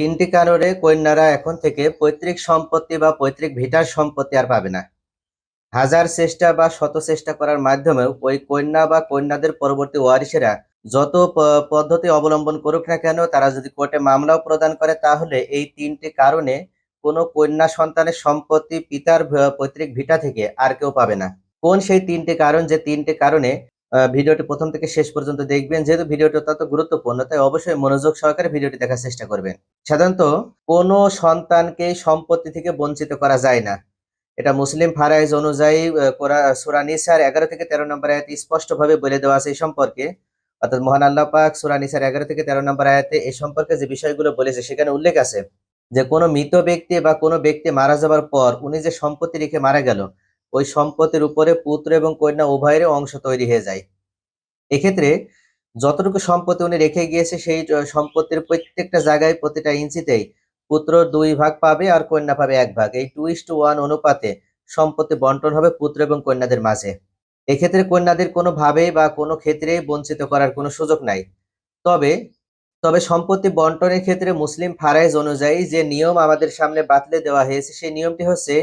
তিনটি কারণে কন্যারা এখন থেকে পৈতৃক সম্পত্তি বা পৈতৃক ভিটার সম্পত্তি আর পাবে না। হাজার চেষ্টা বা শত চেষ্টা করার মাধ্যমেও ওই কন্যা বা কন্যাদের পরবর্তী ওয়ারিসেরা যত পদ্ধতি অবলম্বন করুক না কেন, তারা যদি কোর্টে মামলাও প্রদান করে, তাহলে এই তিনটি কারণে কোনো কন্যা সন্তানের সম্পত্তি পিতার পৈতৃক ভিটা থেকে আর কেউ পাবে না। কোন সেই তিনটি কারণ? যে তিনটি কারণে ভিডিওটি প্রথম থেকে শেষ পর্যন্ত দেখবেন। যেহেতু ভিডিওটি অত্যন্ত গুরুত্বপূর্ণ, তাই অবশ্যই মনোযোগ সহকারে ভিডিওটি দেখার চেষ্টা করবেন। সাধারণত, কোনো সন্তানকে সম্পত্তি থেকে বঞ্চিত করা যায় না। এটা মুসলিম ফারাইজ অনুযায়ী সূরা নিসার এগারো থেকে তেরো নম্বর আয়াতে স্পষ্টভাবে বলে দেওয়া আছে এই সম্পর্কে। অর্থাৎ মহান আল্লাহ পাক সূরা এগারো থেকে তেরো নম্বর আয়াতে এই সম্পর্কে যে বিষয়গুলো বলেছে, সেখানে উল্লেখ আছে যে, কোনো মৃত ব্যক্তি বা কোনো ব্যক্তি মারা যাবার পর উনি যে সম্পত্তি রেখে মারা গেল ওই সম্পত্তির উপরে পুত্র এবং কন্যা উভয়ের অংশ তৈরি হয়ে যায়। এক্ষেত্রে যতটুকু সম্পত্তি উনি রেখে গিয়েছে, সেই সম্পত্তির প্রত্যেকটা জায়গায় প্রতিটা ইঞ্চিতেই পুত্র দুই ভাগ পাবে আর কন্যা পাবে এক ভাগ। এই টু ইস টু ওয়ান অনুপাতে সম্পত্তি বন্টন হবে পুত্র এবং কন্যাদের মাঝে। এক্ষেত্রে কন্যাদের কোনোভাবেই বা কোনো ক্ষেত্রে বঞ্চিত করার কোনো সুযোগ নাই। তবে তবে সম্পত্তি বন্টনের ক্ষেত্রে মুসলিম ফারাইজ অনুযায়ী যে নিয়ম আমাদের সামনে বাতলে দেওয়া হয়েছে, সেই নিয়মটি হচ্ছে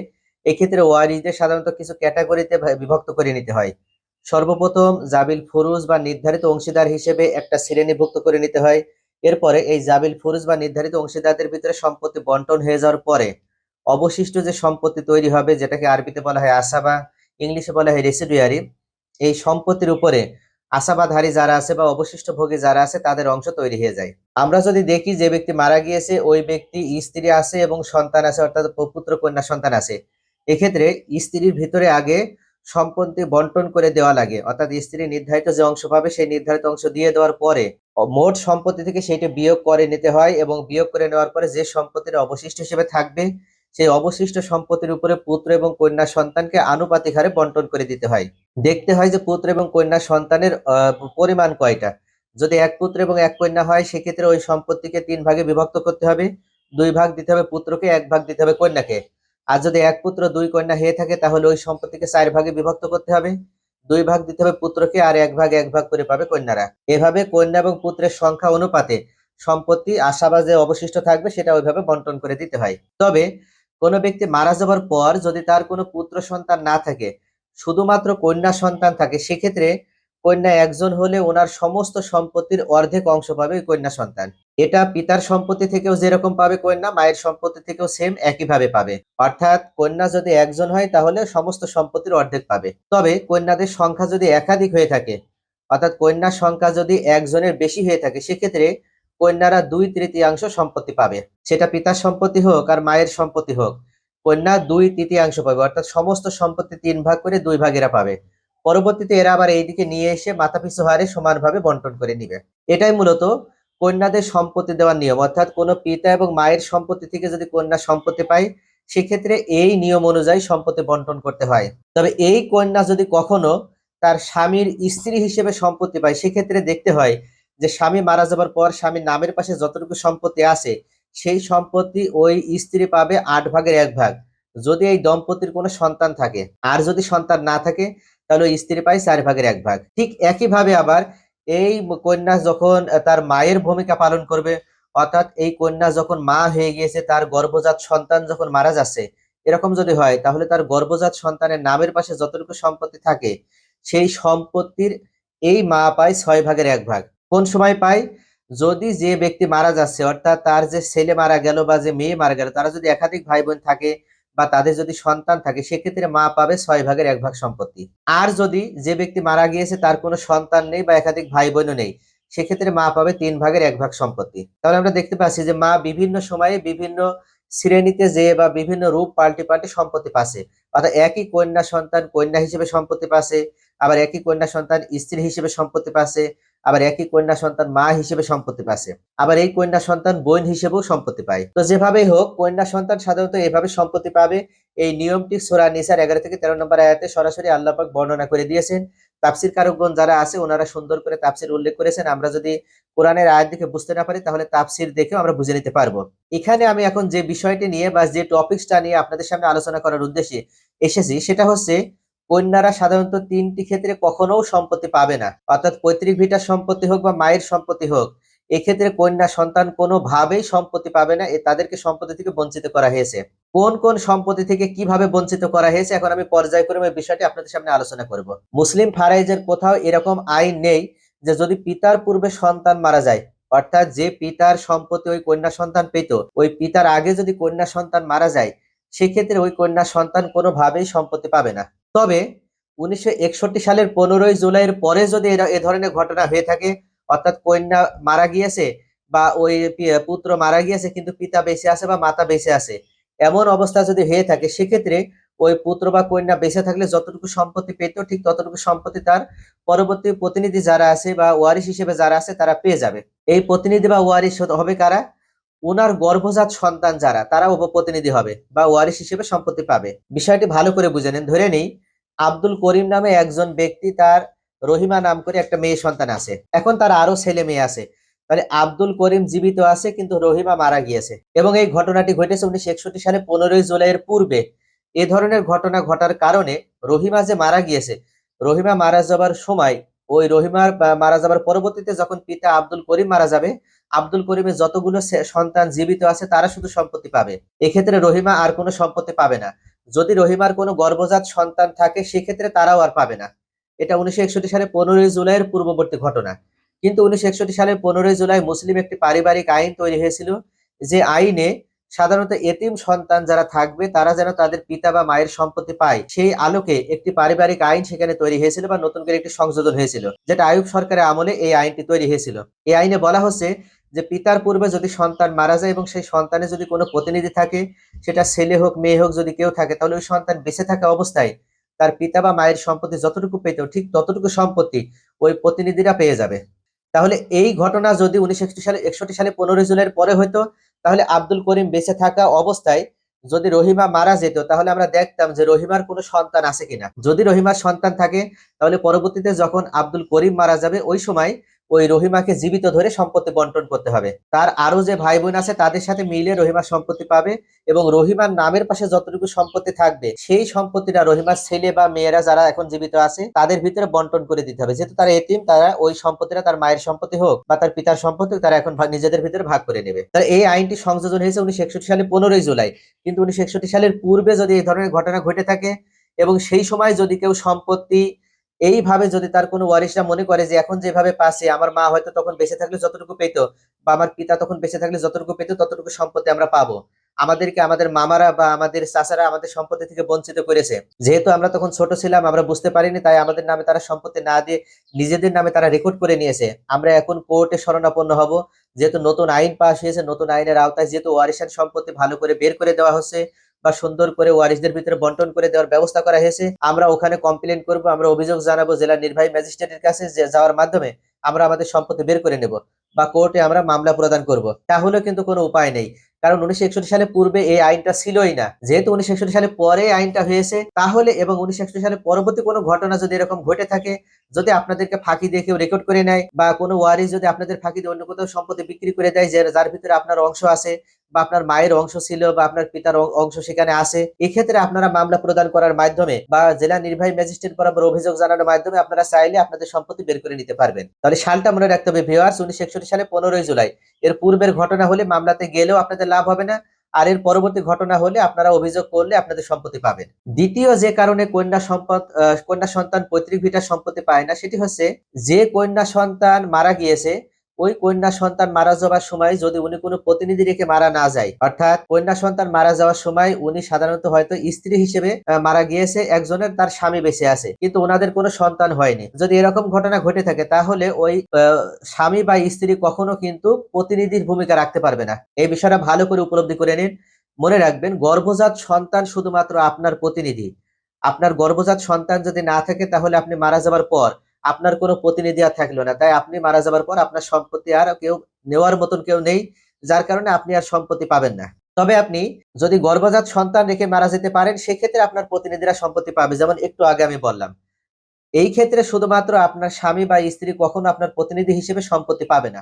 এক্ষেত্রে ওয়ারিসদের সাধারণত কিছু ক্যাটাগরিতে বিভক্ত করে নিতে হয়। সর্বপ্রথম জাবিল ফুরুজ বা নির্ধারিত অংশীদার হিসেবে একটা শ্রেণীভুক্ত করে নিতে হয়। এরপরে এই জাবিল ফুরুজ বা নির্ধারিত অংশীদারদের ভিতরে সম্পত্তি বন্টন হয়ে যাওয়ার পরে অবশিষ্ট যে সম্পত্তি তৈরি হবে, যেটাকে আরবিতে বলা হয় আসাবা, ইংলিশে বলা হয় রেসিডুয়ারি, এই সম্পত্তির উপরে আশাবাদহারী যারা আছে বা অবশিষ্ট ভোগী যারা আছে, তাদের অংশ তৈরি হয়ে যায়। আমরা যদি দেখি যে ব্যক্তি মারা গিয়েছে, ওই ব্যক্তি স্ত্রী আছে এবং সন্তান আছে, অর্থাৎ পুত্র, কন্যা, সন্তান আছে। এক্ষেত্রে স্ত্রীর ভিতরে আগে সম্পত্তি বন্টন করে দেওয়া লাগে। অর্থাৎ স্ত্রী নির্ধারিত যে অংশ পাবে, সেই নির্ধারিত অংশ দিয়ে দেওয়ার পরে মোট সম্পত্তি থেকে সেটি বিয়োগ করে নিতে হয় এবং বিয়োগ করে নেওয়ার পরে যে সম্পত্তির অবশিষ্ট হিসেবে থাকবে, সেই অবশিষ্ট সম্পত্তির উপরে পুত্র এবং কন্যা সন্তানকে আনুপাতিক হারে বন্টন করে দিতে হয়। দেখতে হয় যে পুত্র এবং কন্যা সন্তানের পরিমাণ কয়টা? যদি এক পুত্র এবং এক কন্যা হয়, সেক্ষেত্রে ওই সম্পত্তিকে তিন ভাগে বিভক্ত করতে হবে। দুই ভাগ দিতে হবে পুত্রকে, এক ভাগ দিতে হবে কন্যাকে। আর যদি এক পুত্র দুই কন্যা হয়ে থাকে, তাহলে ওই সম্পত্তিকে চার ভাগে বিভক্ত করতে হবে। দুই ভাগ দিতে হবে পুত্রকে আর এক ভাগ এক ভাগ করে পাবে কন্যারা। এভাবে কন্যা এবং পুত্রের সংখ্যা অনুপাতে সম্পত্তি, আশাবাজে অবশিষ্ট থাকবে, সেটা ওইভাবে বন্টন করে দিতে হয়। তবে কোনো ব্যক্তি মারা যাবার পর যদি তার কোনো পুত্র সন্তান না থাকে, শুধুমাত্র কন্যা সন্তান থাকে, সেক্ষেত্রে কন্যা একজন হলে ওনার সমস্ত সম্পত্তির অর্ধেক অংশ পাবে কন্যা সন্তান। এটা পিতার সম্পত্তি থেকেও যেরকম পাবে কন্যা, মায়ের সম্পত্তি থেকেও সেম একইভাবে পাবে। অর্থাৎ কন্যা যদি একজন হয় তাহলে সমস্ত সম্পত্তির অর্ধেক পাবে। তবে কন্যাদের সংখ্যা যদি একাধিক হয়ে থাকে, অর্থাৎ কন্যার সংখ্যা যদি একজনের বেশি হয়ে থাকে, সেক্ষেত্রে কন্যারা দুই তৃতীয়াংশ সম্পত্তি পাবে। সেটা পিতার সম্পত্তি হোক আর মায়ের সম্পত্তি হোক, কন্যা দুই তৃতীয়াংশ পাবে। অর্থাৎ সমস্ত সম্পত্তি তিন ভাগ করে দুই ভাগেরা পাবে। পরবর্তীতে এরা আবার এইদিকে নিয়ে এসে মাথাপিছু হারে সমানভাবে বন্টন করে নিবে। এটাই মূলত কন্যাদের সম্পত্তি দেওয়ার নিয়ম। অর্থাৎ কোনো পিতা এবং মায়ের সম্পত্তি থেকে যদি কন্যা সম্পত্তি পায়, সেক্ষেত্রে এই নিয়ম অনুযায়ী সম্পত্তি বন্টন করতে হয়। তবে এই কন্যা যদি কখনো তার স্বামীর স্ত্রী হিসেবে সম্পত্তি পায়, সেক্ষেত্রে দেখতে হয় যে স্বামী মারা যাবার পর স্বামীর নামের পাশে যতটুকু সম্পত্তি আছে, সেই সম্পত্তি ওই স্ত্রী পাবে আট ভাগের এক ভাগ। যদি এই দম্পতির কোনো সন্তান থাকে, আর যদি সন্তান না থাকে তাহলে স্ত্রী পায় চার ভাগের এক ভাগ। ঠিক একইভাবে আবার এই কন্যা যখন তার মায়ের ভূমিকা পালন করবে, অর্থাৎ এই কন্যা যখন মা হয়ে গিয়েছে, তার গর্ভজাত সন্তান যখন মারা যাচ্ছে, এরকম যদি হয়, তাহলে তার গর্ভজাত সন্তানের নামের পাশে যতটুকু সম্পত্তি থাকে, সেই সম্পত্তির এই মা পায় ছয় ভাগের এক ভাগ। কোন সময় পায়? যদি যে ব্যক্তি মারা যাচ্ছে, অর্থাৎ তার যে ছেলে মারা গেল বা যে মেয়ে মারা গেল, তারা যদি একাধিক ভাই বোন থাকে বা তাদের যদি সন্তান থাকে, সেক্ষেত্রে মা পাবে ছয় ভাগের এক ভাগ সম্পত্তি। আর যদি যে ব্যক্তি মারা গিয়েছে, তার কোনো সন্তান নেই বা একাধিক ভাই বোনও নেই, সেক্ষেত্রে মা পাবে তিন ভাগের এক ভাগ সম্পত্তি। তাহলে আমরা দেখতে পাচ্ছি যে মা বিভিন্ন সময়ে বিভিন্ন শ্রেণীতে যে বা বিভিন্ন রূপ পাল্টে পাল্টে সম্পত্তি পাচ্ছে। অর্থাৎ একই কন্যা সন্তান কন্যা হিসেবে সম্পত্তি পাচ্ছে, আবার একই কন্যা সন্তান স্ত্রী হিসেবে সম্পত্তি পাচ্ছে। আবার একই কন্যা সন্তান মা হিসেবে সম্পত্তি পাচ্ছে। আবার এই কন্যা সন্তান বোন হিসেবেও সম্পত্তি পায়। তো যেভাবেই হোক, কন্যা সন্তান সাধারণত এভাবে সম্পত্তি পাবে। এই নিয়মটি সোরা নিসার এগারো থেকে তেরো নম্বর আয়াতে সরাসরি আল্লাহ পাক বর্ণনা করে দিয়েছেন। তাপসির কারকগণ যারা আছে, ওনারা সুন্দর করে তাপসির উল্লেখ করেছেন। আমরা যদি কোরআনের আয়াত দেখে বুঝতে না পারি, তাহলে তাফসির দেখেও আমরা বুঝে নিতে পারব। এখানে আমি এখন যে বিষয়টি নিয়ে বা যে টপিকসটা নিয়ে আপনাদের সামনে আলোচনা করার উদ্দেশ্যে এসেছি, সেটা হচ্ছে কন্যারা সাধারণত তিনটি ক্ষেত্রে কখনো সম্পত্তি পাবে না। অর্থাৎ পৈতৃক ভিটার সম্পত্তি হোক বা মায়ের সম্পত্তি হোক, এক্ষেত্রে কন্যা সন্তান কোনোভাবেই সম্পত্তি পাবে না, এ তাদেরকে সম্পত্তি থেকে বঞ্চিত করা হয়েছে। কোন কোন সম্পত্তি থেকে কীভাবে বঞ্চিত করা হয়েছে এখন আমি পর্যায়ক্রমে বিষয়টি আপনাদের সামনে আলোচনা করব। মুসলিম ফারাইজের কোথাও এরকম আইন নেই যে যদি পিতার পূর্বে সন্তান মারা যায়, অর্থাৎ যে পিতার সম্পত্তি ওই কন্যা সন্তান পেত, ওই পিতার আগে যদি কন্যা সন্তান মারা যায়, সেক্ষেত্রে ওই কন্যা সন্তান কোনোভাবেই সম্পত্তি পাবে না। তবে উনিশশো একষট্টি সালের পনেরোই জুলাইয়ের পরে যদি এ ধরনের ঘটনা হয়ে থাকে, অর্থাৎ কন্যা মারা গিয়েছে বা ওই পুত্র মারা গিয়েছে কিন্তু পিতা বেঁচে আছে বা মাতা বেঁচে আছে, এমন অবস্থা যদি হয়ে থাকে, সেক্ষেত্রে ওই পুত্র বা কন্যা বেঁচে থাকলে যতটুকু সম্পত্তি পেত, ঠিক ততটুকু সম্পত্তি তার পরবর্তী প্রতিনিধি যারা আছে বা ওয়ারিশ হিসেবে যারা আছে, তারা পেয়ে যাবে। এই প্রতিনিধি বা ওয়ারিশ হবে কারা? ওনার গর্ভজাত সন্তান যারা, তারা উপপ্রতিনিধি হবে বা ওয়ারিশ হিসেবে সম্পত্তি পাবে। বিষয়টি ভালো করে বুঝে নেন, ধরে নেই আব্দুল করিম নামে একজন ব্যক্তি তার রহিমা নাম করে একটা মেয়ে সন্তান আছে। এখন তার আরও ছেলে মেয়ে আছে। তাহলে আব্দুল করিম জীবিত আছে কিন্তু রহিমা মারা গিয়েছে। এবং এই ঘটনাটি ঘটেছে উনিশশো একষট্টি সালে পনেরোই জুলাইয়ের পূর্বে। এ ধরনের ঘটনা ঘটার কারণে রহিমা যে মারা গিয়েছে, রহিমা মারা যাবার সময় ওই রহিমার মারা যাবার পরবর্তীতে যখন পিতা আব্দুল করিম মারা যাবে, আব্দুল করিমের যতগুলো সন্তান জীবিত আছে তারা শুধু সম্পত্তি পাবে। এক্ষেত্রে রহিমা আর কোনো সম্পত্তি পাবে না। যদি রহিমার কোনো গর্ভজাত সন্তান থাকে, সেক্ষেত্রে তারাও আর পাবে না। এটা উনিশশো একষট্টি সালে পনেরোই জুলাইয়ের পূর্ববর্তী ঘটনা। কিন্তু উনিশশো একষট্টি পনেরোই জুলাই মুসলিম একটি পারিবারিক আইন তৈরি হয়েছিল যে আইনে সাধারণত এতিম সন্তান যারা থাকবে, তারা যেন তাদের পিতা বা মায়ের সম্পত্তি পায়। সেই আলোকে একটি পারিবারিক আইন সেখানে তৈরি হয়েছিল বা নতুন করে একটি সংযোজন হয়েছিল, যেটা আয়ুব সরকারের আমলে এই আইনটি তৈরি হয়েছিল। এই আইনে বলা হচ্ছে যে পিতার পূর্বে যদি সন্তান মারা যায় এবং সেই সন্তানে যদি কোনো প্রতিনিধি থাকে, সেটা ছেলে হোক, মেয়ে হোক, যদি কেউ থাকে, তাহলে ওই সন্তান বেঁচে থাকা অবস্থায় তার পিতা বা মায়ের সম্পত্তি যতটুকু পেত, ঠিক ততটুকু সম্পত্তি ওই প্রতিনিধিরা পেয়ে যাবে। তাহলে এই ঘটনা যদি উনিশশো একষট্টি সালে একষট্টি সালে পনেরোই জুনের পরে হতো তাহলে আব্দুল করিম বেঁচে থাকা অবস্থায় যদি রহিমা মারা যেত, তাহলে আমরা দেখতাম যে রহিমার কোনো সন্তান আছে কিনা। যদি রহিমার সন্তান থাকে, তাহলে পরবর্তীতে যখন আব্দুল করিম মারা যাবে, ওই সময় ওই রহিমাকে জীবিত ধরে সম্পত্তি বন্টন করতে হবে। তার আরও যে ভাই বোন আছে, তাদের সাথে মিলে রহিমার সম্পত্তি পাবে এবং রহিমার নামের পাশে যতটুকু সম্পত্তি থাকবে, সেই সম্পত্তিটা রহিমার ছেলে বা মেয়েরা যারা এখন জীবিত আছে, তাদের ভিতরে বন্টন করে দিতে হবে। যেহেতু তারা এতিম, তারা ওই সম্পত্তিটা তার মায়ের সম্পত্তি হোক বা তার পিতার সম্পত্তি তারা এখন নিজেদের ভিতরে ভাগ করে নেবে। তাহলে এই আইনটি সংযোজন হয়েছে উনিশশো একষট্টি সালে পনেরোই জুলাই। কিন্তু উনিশশো একষট্টি সালের পূর্বে যদি এই ধরনের ঘটনা ঘটে থাকে এবং সেই সময় যদি কেউ সম্পত্তি এইভাবে যদি তার কোনো ওয়ারিশরা মনে করে যে এখন যেভাবে পাশে, আমার মা হয়তো তখন বেঁচে থাকলে যতটুকু পেতো বা আমার পিতা তখন বেঁচে থাকলে যতটুকু পেত, ততটুকু সম্পত্তি আমরা পাবো। আমাদেরকে, আমাদের মামারা বা আমাদের চাচারা আমাদের সম্পত্তি থেকে বঞ্চিত করেছে। যেহেতু আমরা তখন ছোট ছিলাম, আমরা বুঝতে পারিনি, তাই আমাদের নামে তারা সম্পত্তি না দিয়ে নিজেদের নামে তারা রেকর্ড করে নিয়েছে। আমরা এখন কোর্টে শরণাপন্ন হব। যেহেতু নতুন আইন পাশ হয়েছে, নতুন আইনের আওতায় যেহেতু ওয়ারিশান সম্পত্তি ভালো করে বের করে দেওয়া হচ্ছে বা সুন্দর করে ওয়ারিশদের ভিতরে বন্টন করে দেওয়ার ব্যবস্থা করা হয়েছে। আমরা ওখানে কমপ্লেন করব, আমরা অভিযোগ জানাব জেলা নির্বাহী ম্যাজিস্ট্রেটের কাছে যে যাওয়ার মাধ্যমে আমরা আমাদের সম্পত্তি বের করে নেব বা কোর্টে আমরা মামলা প্রদান করব। তাহলে কিন্তু কোনো উপায় নেই। কারণ উনিশশো একষট্টি সালে পূর্বে এই আইনটা ছিলই না। যেহেতু উনিশশো একষট্টি সালে পরে আইনটা হয়েছে, তাহলে এবং উনিশশো একষট্টি সালে পরবর্তী কোনো ঘটনা যদি এরকম ঘটে থাকে, যদি আপনাদেরকে ফাঁকি দিয়ে কেউ রেকর্ড করে নেয় বা কোনো ওয়ারিশ যদি আপনাদের ফাঁকি দিয়ে অন্য কোথাও সম্পত্তি বিক্রি করে দেয় যে যার ভিতরে আপনার অংশ আছে বা আপনার মায়ের অংশ ছিল বা আপনার পিতার অংশ সেখানে আছে, এক্ষেত্রে আপনারা মামলা প্রদান করার মাধ্যমে বা জেলা নির্বাহী ম্যাজিস্ট্রেট বরাবর অভিযোগ জানানোর মাধ্যমে আপনারা চাইলে আপনাদের সম্পত্তি বের করে নিতে পারবেন। তাহলে সালটা মনে রাখতে হবে ভিওয়ার্স উনিশশো একষট্টি সালে পনেরোই জুলাই। এর পূর্বের ঘটনা হলে মামলাতে গেলেও আপনাদের লাভ হবে না, আর এর পরবর্তী ঘটনা হলে আপনারা অভিযোগ করলে আপনাদের সম্পত্তি পাবেন। দ্বিতীয় যে কারণে কন্যা সম্পদ কন্যা সন্তান পৈতৃক ভিটার সম্পত্তি পায় না, সেটি হচ্ছে যে কন্যা সন্তান মারা গিয়েছে ওই কন্যা সন্তান মারা যাওয়ার সময় যদি উনি কোনো প্রতিনিধি রেখে মারা না যায়, অর্থাৎ কন্যা সন্তান মারা যাওয়ার সময় উনি সাধারণত হয়তো স্ত্রী হিসেবে মারা গিয়েছে, একজনের তার স্বামী বেঁচে আছে, কিন্তু ওনাদের কোনো সন্তান হয়নি। যদি এরকম ঘটনা ঘটে থাকে, তাহলে ওই স্বামী বা স্ত্রী কখনো কিন্তু প্রতিনিধির ভূমিকা রাখতে পারবে না। এই বিষয়টা ভালো করে উপলব্ধি করে নিন। মনে রাখবেন, গর্ভজাত সন্তান শুধুমাত্র আপনার প্রতিনিধি। আপনার গর্ভজাত সন্তান যদি না থাকে, তাহলে আপনি মারা যাবার পর আপনার কোনো প্রতিনিধি আর থাকল না। তাই আপনি মারা যাবার পর আপনার সম্পত্তি আর কেউ নেওয়ার মতন কেউ নেই, যার কারণে আপনি আর সম্পত্তি পাবেন না। তবে আপনি যদি গর্ভজাত সন্তান রেখে মারা যেতে পারেন, সেক্ষেত্রে আপনার প্রতিনিধিরা সম্পত্তি পাবে, যেমন একটু আগে আমি বললাম। এই ক্ষেত্রে শুধুমাত্র আপনার স্বামী বা স্ত্রী কখনো আপনার প্রতিনিধি হিসেবে সম্পত্তি পাবে না।